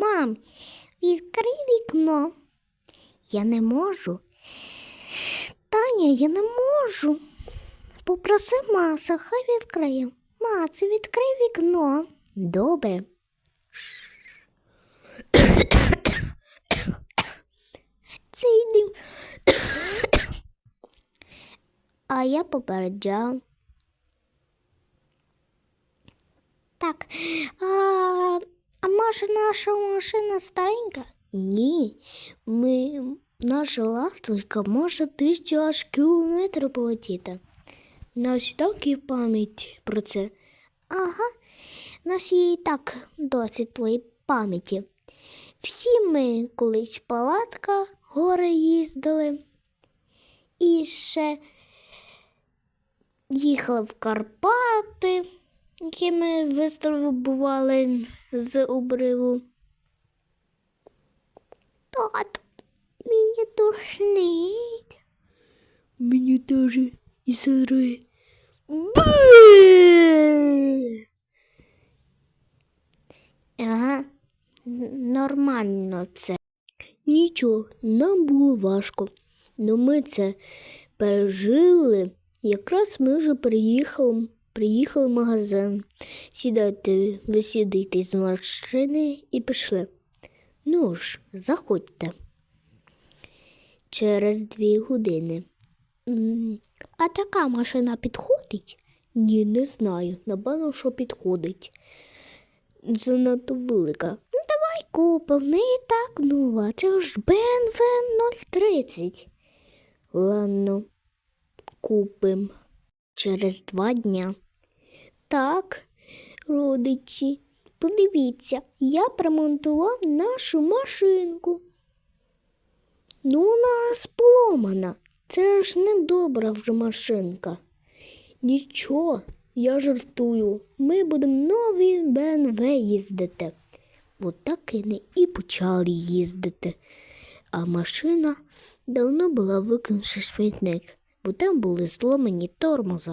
Мам, відкрий вікно. Я не можу. Таня, я не можу. Попроси Маса, хай відкриє. Мац, відкрий вікно. Добре. Цей дим. А я попереджав. Так. А, а може наша машина старенька? Ні. Ми, наша ласточка може тисячу аж кілометрів полетіти. Наші так і пам'ять про це. Ага, нас є і так досить твоєї пам'яті. Всі ми колись палатка гори їздили. І ще їхали в Карпати, які ми вистрибували з обриву. Тат, мені тошнить. Мені теж і сири. Ага, нормально це. Нічого, нам було важко. Ну ми це пережили. Якраз ми вже приїхали, приїхали в магазин. Сідайте, ви з машини і пішли. Ну ж, заходьте. Через дві години. А така машина підходить? Ні, не знаю. Напевно, що підходить. Занадто велика. Ну, давай купимо. В неї так нова. Це ж BMW 030. Ладно, купим через два дня. Так, родичі, подивіться, я примонтував нашу машинку. Ну, вона поломана. Це ж не добра вже машинка. Нічого, я жартую. Ми будемо нові БНВ їздити. От так і і почали їздити. А машина давно була викинувши смітник, бо там були зломані тормоза.